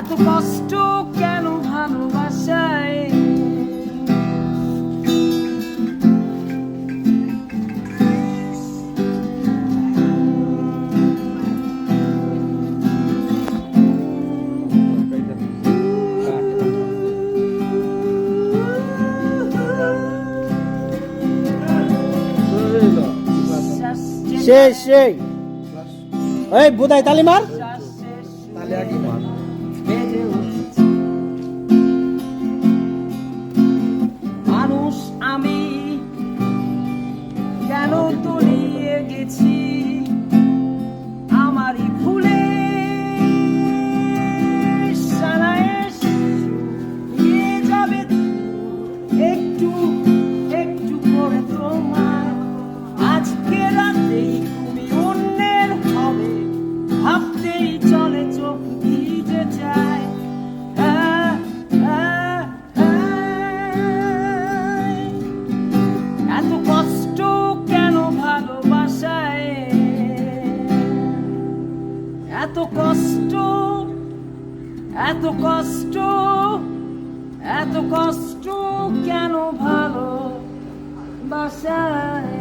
এত কষ্ট কেন ভালোবাসায়? সেই সেই এই বুধাই তালি মার তালি আগে তলিয়ে গেছি। এত কষ্ট এত কষ্ট এত কষ্ট কেন ভালো বাসায়?